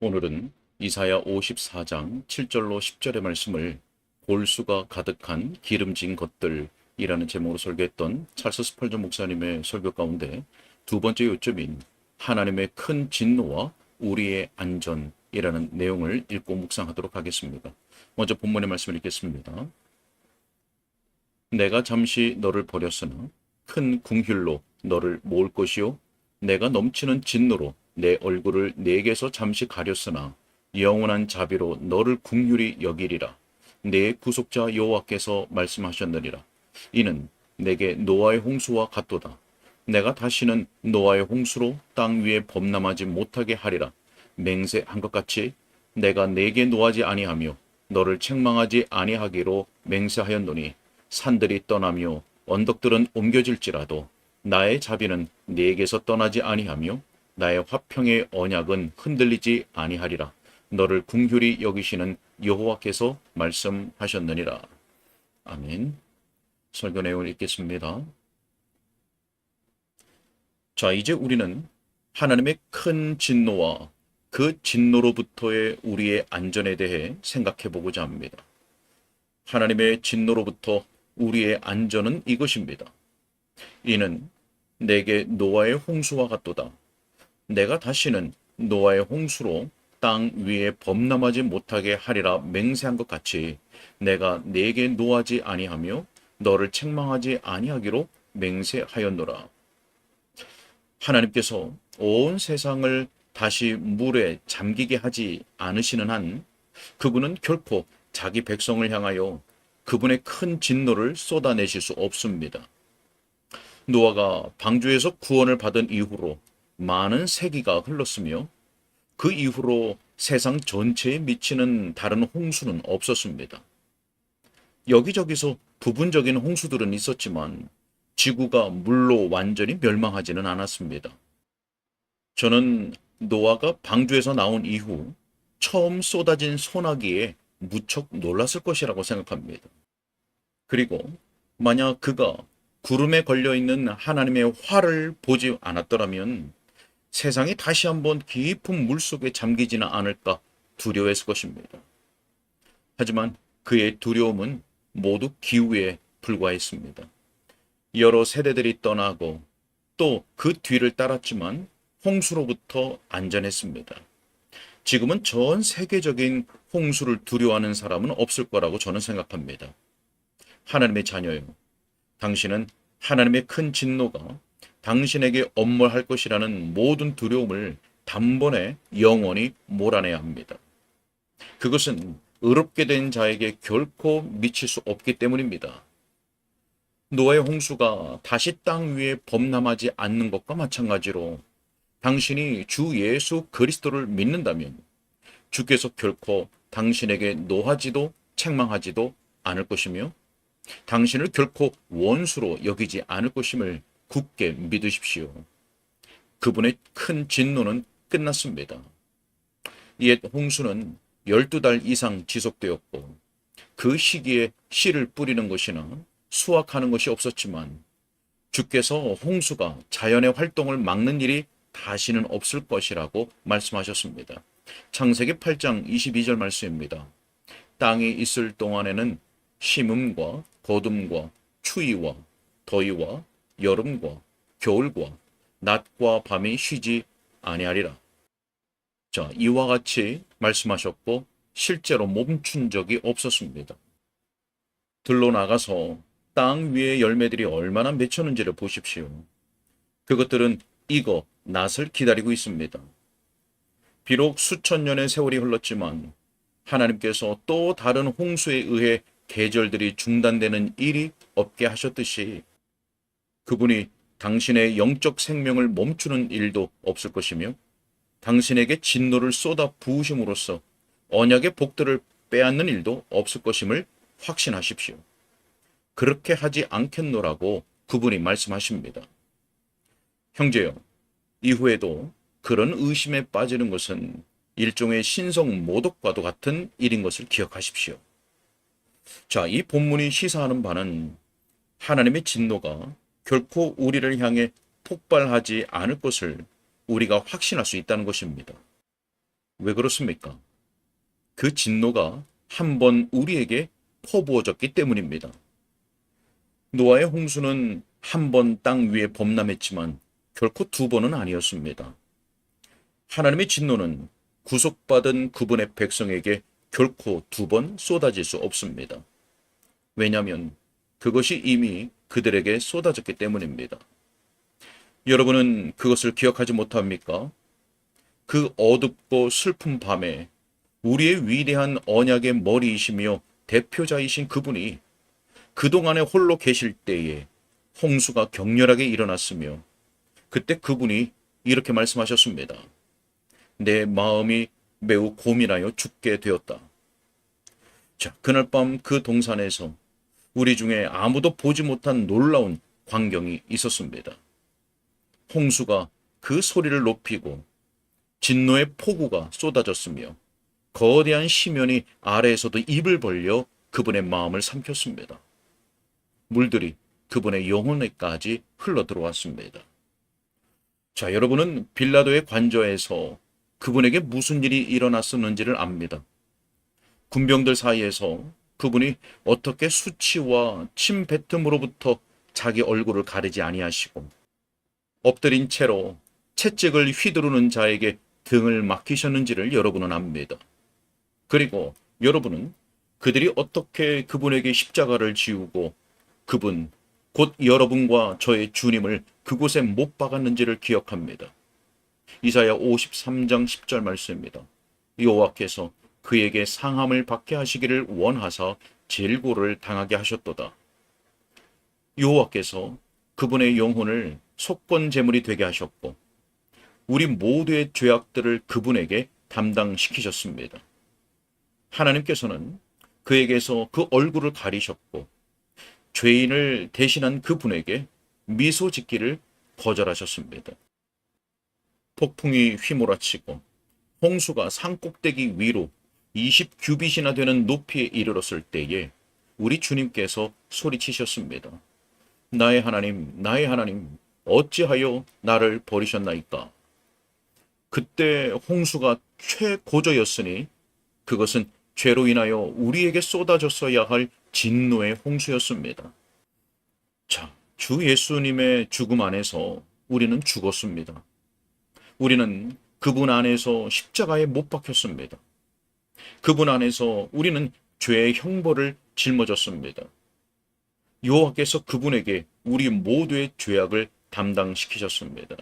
오늘은 이사야 54장 7절로 10절의 말씀을 골수가 가득한 기름진 것들이라는 제목으로 설교했던 찰스 스펄전 목사님의 설교 가운데 두 번째 요점인 하나님의 큰 진노와 우리의 안전이라는 내용을 읽고 묵상하도록 하겠습니다. 먼저 본문의 말씀을 읽겠습니다. 내가 잠시 너를 버렸으나 큰 궁휼로 너를 모을 것이요 내가 넘치는 진노로 내 얼굴을 내게서 잠시 가렸으나 영원한 자비로 너를 궁휼히 여기리라. 내 구속자 여호와께서 말씀하셨느니라. 이는 내게 노아의 홍수와 같도다. 내가 다시는 노아의 홍수로 땅 위에 범람하지 못하게 하리라. 맹세한 것 같이 내가 내게 노하지 아니하며 너를 책망하지 아니하기로 맹세하였노니 산들이 떠나며 언덕들은 옮겨질지라도 나의 자비는 네게서 떠나지 아니하며 나의 화평의 언약은 흔들리지 아니하리라. 너를 궁휼히 여기시는 여호와께서 말씀하셨느니라. 아멘. 설교 내용을 읽겠습니다. 자, 이제 우리는 하나님의 큰 진노와 그 진노로부터의 우리의 안전에 대해 생각해 보고자 합니다. 하나님의 진노로부터 우리의 안전은 이것입니다. 이는 내게 노아의 홍수와 같도다. 내가 다시는 노아의 홍수로 땅 위에 범람하지 못하게 하리라 맹세한 것 같이 내가 내게 노하지 아니하며 너를 책망하지 아니하기로 맹세하였노라. 하나님께서 온 세상을 다시 물에 잠기게 하지 않으시는 한 그분은 결코 자기 백성을 향하여 그분의 큰 진노를 쏟아내실 수 없습니다. 노아가 방주에서 구원을 받은 이후로 많은 세기가 흘렀으며 그 이후로 세상 전체에 미치는 다른 홍수는 없었습니다. 여기저기서 부분적인 홍수들은 있었지만 지구가 물로 완전히 멸망하지는 않았습니다. 저는 노아가 방주에서 나온 이후 처음 쏟아진 소나기에 무척 놀랐을 것이라고 생각합니다. 그리고 만약 그가 구름에 걸려 있는 하나님의 화를 보지 않았더라면 세상이 다시 한번 깊은 물 속에 잠기지는 않을까 두려워했을 것입니다. 하지만 그의 두려움은 모두 기후에 불과했습니다. 여러 세대들이 떠나고 또 그 뒤를 따랐지만 홍수로부터 안전했습니다. 지금은 전 세계적인 홍수를 두려워하는 사람은 없을 거라고 저는 생각합니다. 하나님의 자녀요. 당신은 하나님의 큰 진노가 당신에게 엄몰할 것이라는 모든 두려움을 단번에 영원히 몰아내야 합니다. 그것은 의롭게 된 자에게 결코 미칠 수 없기 때문입니다. 노아의 홍수가 다시 땅 위에 범람하지 않는 것과 마찬가지로 당신이 주 예수 그리스도를 믿는다면 주께서 결코 당신에게 노하지도 책망하지도 않을 것이며 당신을 결코 원수로 여기지 않을 것임을 굳게 믿으십시오. 그분의 큰 진노는 끝났습니다. 옛 홍수는 12달 이상 지속되었고 그 시기에 씨를 뿌리는 것이나 수확하는 것이 없었지만 주께서 홍수가 자연의 활동을 막는 일이 다시는 없을 것이라고 말씀하셨습니다. 창세기 8장 22절 말씀입니다. 땅이 있을 동안에는 심음과 거둠과 추위와 더위와 여름과 겨울과 낮과 밤이 쉬지 아니하리라. 자, 이와 같이 말씀하셨고 실제로 멈춘 적이 없었습니다. 들로 나가서 땅 위의 열매들이 얼마나 맺혔는지를 보십시오. 그것들은 익어 낫을 기다리고 있습니다. 비록 수천 년의 세월이 흘렀지만 하나님께서 또 다른 홍수에 의해 계절들이 중단되는 일이 없게 하셨듯이 그분이 당신의 영적 생명을 멈추는 일도 없을 것이며 당신에게 진노를 쏟아 부으심으로써 언약의 복들을 빼앗는 일도 없을 것임을 확신하십시오. 그렇게 하지 않겠노라고 그분이 말씀하십니다. 형제여, 이후에도 그런 의심에 빠지는 것은 일종의 신성 모독과도 같은 일인 것을 기억하십시오. 자, 이 본문이 시사하는 바는 하나님의 진노가 결코 우리를 향해 폭발하지 않을 것을 우리가 확신할 수 있다는 것입니다. 왜 그렇습니까? 그 진노가 한 번 우리에게 퍼부어졌기 때문입니다. 노아의 홍수는 한 번 땅 위에 범람했지만 결코 두 번은 아니었습니다. 하나님의 진노는 구속받은 그분의 백성에게 결코 두 번 쏟아질 수 없습니다. 왜냐하면 그것이 이미 그들에게 쏟아졌기 때문입니다. 여러분은 그것을 기억하지 못합니까? 그 어둡고 슬픈 밤에 우리의 위대한 언약의 머리이시며 대표자이신 그분이 그동안에 홀로 계실 때에 홍수가 격렬하게 일어났으며 그때 그분이 이렇게 말씀하셨습니다. 내 마음이 매우 고민하여 죽게 되었다. 자, 그날 밤 그 동산에서 우리 중에 아무도 보지 못한 놀라운 광경이 있었습니다. 홍수가 그 소리를 높이고 진노의 폭우가 쏟아졌으며 거대한 시면이 아래에서도 입을 벌려 그분의 마음을 삼켰습니다. 물들이 그분의 영혼에까지 흘러 들어왔습니다. 자, 여러분은 빌라도의 관저에서 그분에게 무슨 일이 일어났었는지를 압니다. 군병들 사이에서 그분이 어떻게 수치와 침 뱉음으로부터 자기 얼굴을 가리지 아니하시고 엎드린 채로 채찍을 휘두르는 자에게 등을 맡기셨는지를 여러분은 압니다. 그리고 여러분은 그들이 어떻게 그분에게 십자가를 지우고 그분, 곧 여러분과 저의 주님을 그곳에 못 박았는지를 기억합니다. 이사야 53장 10절 말씀입니다. 여호와께서 그에게 상함을 받게 하시기를 원하사 질고를 당하게 하셨도다. 여호와께서 그분의 영혼을 속건 제물이 되게 하셨고 우리 모두의 죄악들을 그분에게 담당시키셨습니다. 하나님께서는 그에게서 그 얼굴을 가리셨고 죄인을 대신한 그분에게 미소 짓기를 거절하셨습니다. 폭풍이 휘몰아치고 홍수가 산꼭대기 위로 20규빗이나 되는 높이에 이르렀을 때에 우리 주님께서 소리치셨습니다. 나의 하나님, 나의 하나님, 어찌하여 나를 버리셨나이까? 그때 홍수가 최고조였으니 그것은 죄로 인하여 우리에게 쏟아졌어야 할 진노의 홍수였습니다. 자, 주 예수님의 죽음 안에서 우리는 죽었습니다. 우리는 그분 안에서 십자가에 못 박혔습니다. 그분 안에서 우리는 죄의 형벌을 짊어졌습니다. 여호와께서 그분에게 우리 모두의 죄악을 담당시키셨습니다.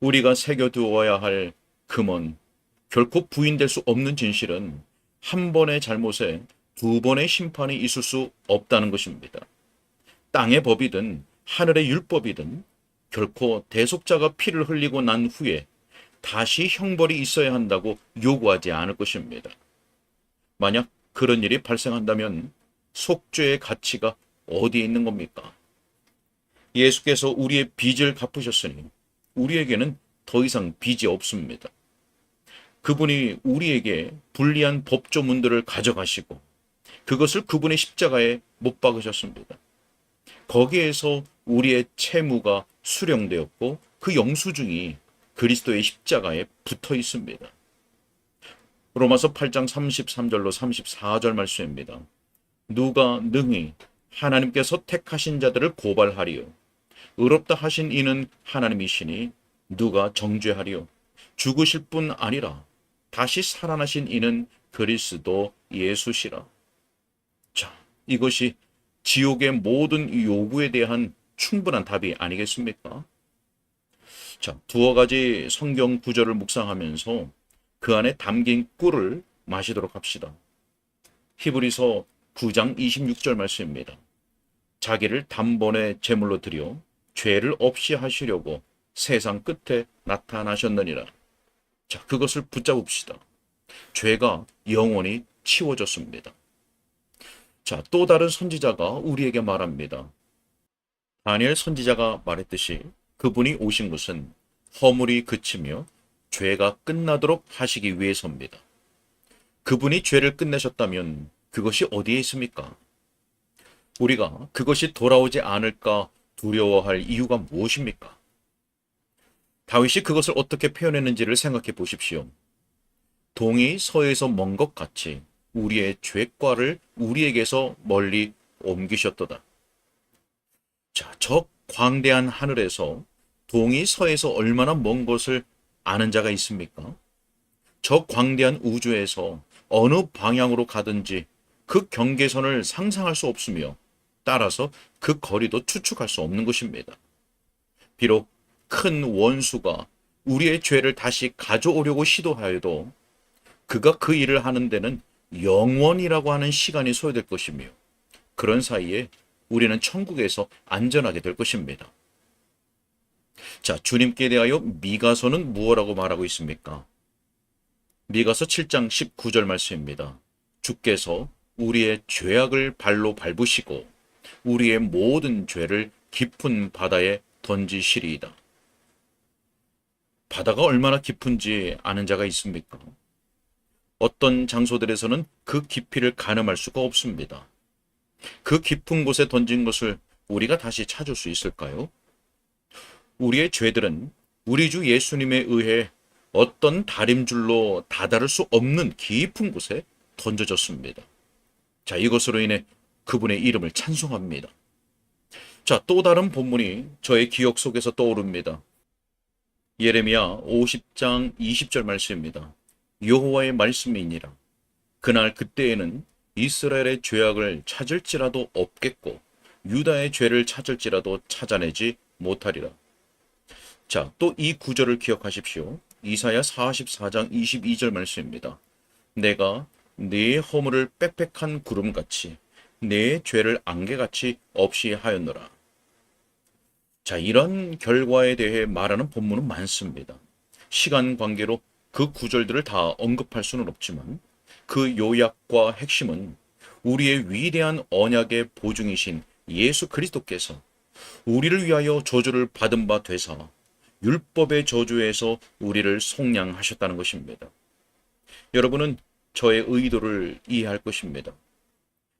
우리가 새겨두어야 할 금은 결코 부인될 수 없는 진실은 한 번의 잘못에 두 번의 심판이 있을 수 없다는 것입니다. 땅의 법이든 하늘의 율법이든 결코 대속자가 피를 흘리고 난 후에 다시 형벌이 있어야 한다고 요구하지 않을 것입니다. 만약 그런 일이 발생한다면 속죄의 가치가 어디에 있는 겁니까? 예수께서 우리의 빚을 갚으셨으니 우리에게는 더 이상 빚이 없습니다. 그분이 우리에게 불리한 법조문들을 가져가시고 그것을 그분의 십자가에 못 박으셨습니다. 거기에서 우리의 채무가 수령되었고 그 영수증이 그리스도의 십자가에 붙어 있습니다. 로마서 8장 33절로 34절 말씀입니다. 누가 능히 하나님께서 택하신 자들을 고발하리요. 의롭다 하신 이는 하나님이시니 누가 정죄하리요. 죽으실 뿐 아니라 다시 살아나신 이는 그리스도 예수시라. 자, 이것이 지옥의 모든 요구에 대한 충분한 답이 아니겠습니까? 자, 두어 가지 성경 구절을 묵상하면서 그 안에 담긴 꿀을 마시도록 합시다. 히브리서 9장 26절 말씀입니다. 자기를 단번에 제물로 드려 죄를 없이 하시려고 세상 끝에 나타나셨느니라. 자, 그것을 붙잡읍시다. 죄가 영원히 치워졌습니다. 자, 또 다른 선지자가 우리에게 말합니다. 다니엘 선지자가 말했듯이 그분이 오신 것은 허물이 그치며 죄가 끝나도록 하시기 위해서입니다. 그분이 죄를 끝내셨다면 그것이 어디에 있습니까? 우리가 그것이 돌아오지 않을까 두려워할 이유가 무엇입니까? 다윗이 그것을 어떻게 표현했는지를 생각해 보십시오. 동이 서에서 먼 것 같이 우리의 죄과를 우리에게서 멀리 옮기셨도다. 자, 저 광대한 하늘에서 동이 서에서 얼마나 먼 것을 아는 자가 있습니까? 저 광대한 우주에서 어느 방향으로 가든지 그 경계선을 상상할 수 없으며 따라서 그 거리도 추측할 수 없는 것입니다. 비록 큰 원수가 우리의 죄를 다시 가져오려고 시도하여도 그가 그 일을 하는 데는 영원이라고 하는 시간이 소요될 것이며 그런 사이에 우리는 천국에서 안전하게 될 것입니다. 자, 주님께 대하여 미가서는 무엇라고 말하고 있습니까? 미가서 7장 19절 말씀입니다. 주께서 우리의 죄악을 발로 밟으시고 우리의 모든 죄를 깊은 바다에 던지시리이다. 바다가 얼마나 깊은지 아는 자가 있습니까? 어떤 장소들에서는 그 깊이를 가늠할 수가 없습니다. 그 깊은 곳에 던진 것을 우리가 다시 찾을 수 있을까요? 우리의 죄들은 우리 주 예수님에 의해 어떤 다림줄로 다다를 수 없는 깊은 곳에 던져졌습니다. 자, 이것으로 인해 그분의 이름을 찬송합니다. 자, 또 다른 본문이 저의 기억 속에서 떠오릅니다. 예레미야 50장 20절 말씀입니다. 여호와의 말씀이니라. 그날 그때에는 이스라엘의 죄악을 찾을지라도 없겠고 유다의 죄를 찾을지라도 찾아내지 못하리라. 자, 또 이 구절을 기억하십시오. 이사야 44장 22절 말씀입니다. 내가 네 허물을 빽빽한 구름같이 내 죄를 안개같이 없이 하였노라. 자, 이런 결과에 대해 말하는 본문은 많습니다. 시간 관계로 그 구절들을 다 언급할 수는 없지만 그 요약과 핵심은 우리의 위대한 언약의 보증이신 예수 그리스도께서 우리를 위하여 저주를 받은 바 되사 율법의 저주에서 우리를 속량하셨다는 것입니다. 여러분은 저의 의도를 이해할 것입니다.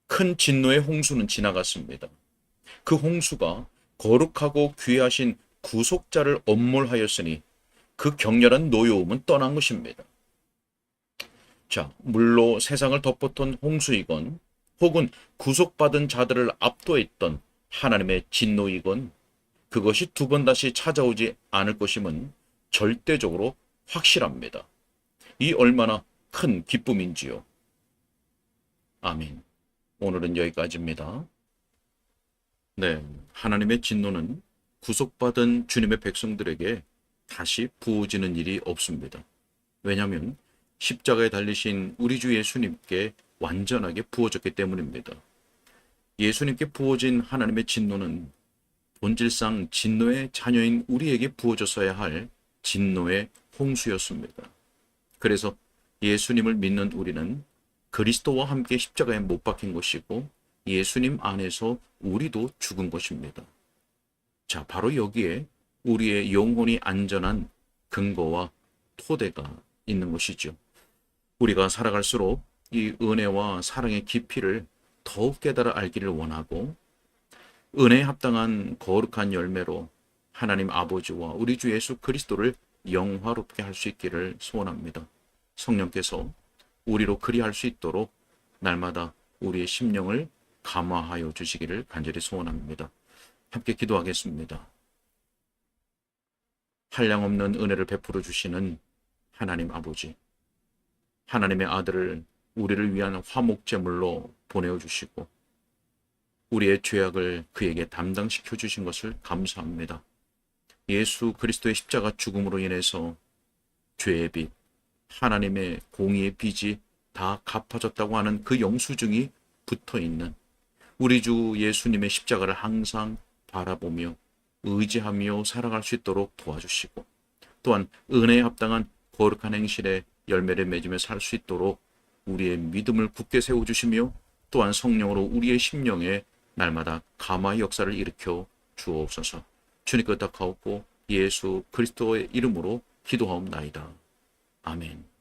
큰 진노의 홍수는 지나갔습니다. 그 홍수가 거룩하고 귀하신 구속자를 엄몰하였으니 그 격렬한 노여움은 떠난 것입니다. 자, 물로 세상을 덮었던 홍수이건 혹은 구속받은 자들을 압도했던 하나님의 진노이건 그것이 두 번 다시 찾아오지 않을 것임은 절대적으로 확실합니다. 이 얼마나 큰 기쁨인지요. 아멘. 오늘은 여기까지입니다. 네, 하나님의 진노는 구속받은 주님의 백성들에게 다시 부어지는 일이 없습니다. 왜냐하면 십자가에 달리신 우리 주 예수님께 완전하게 부어졌기 때문입니다. 예수님께 부어진 하나님의 진노는 본질상 진노의 자녀인 우리에게 부어졌어야 할 진노의 홍수였습니다. 그래서 예수님을 믿는 우리는 그리스도와 함께 십자가에 못 박힌 것이고 예수님 안에서 우리도 죽은 것입니다. 자, 바로 여기에 우리의 영혼이 안전한 근거와 토대가 있는 것이죠. 우리가 살아갈수록 이 은혜와 사랑의 깊이를 더욱 깨달아 알기를 원하고 은혜에 합당한 거룩한 열매로 하나님 아버지와 우리 주 예수 그리스도를 영화롭게 할 수 있기를 소원합니다. 성령께서 우리로 그리할 수 있도록 날마다 우리의 심령을 감화하여 주시기를 간절히 소원합니다. 함께 기도하겠습니다. 한량없는 은혜를 베풀어 주시는 하나님 아버지, 하나님의 아들을 우리를 위한 화목제물로 보내어 주시고 우리의 죄악을 그에게 담당시켜 주신 것을 감사합니다. 예수 그리스도의 십자가 죽음으로 인해서 죄의 빚, 하나님의 공의의 빚이 다 갚아졌다고 하는 그 영수증이 붙어 있는 우리 주 예수님의 십자가를 항상 바라보며 의지하며 살아갈 수 있도록 도와주시고 또한 은혜에 합당한 거룩한 행실에 열매를 맺으며 살 수 있도록 우리의 믿음을 굳게 세워주시며 또한 성령으로 우리의 심령에 날마다 감화의 역사를 일으켜 주옵소서. 주님 께 딱하옵고 예수 그리스도의 이름으로 기도하옵나이다. 아멘.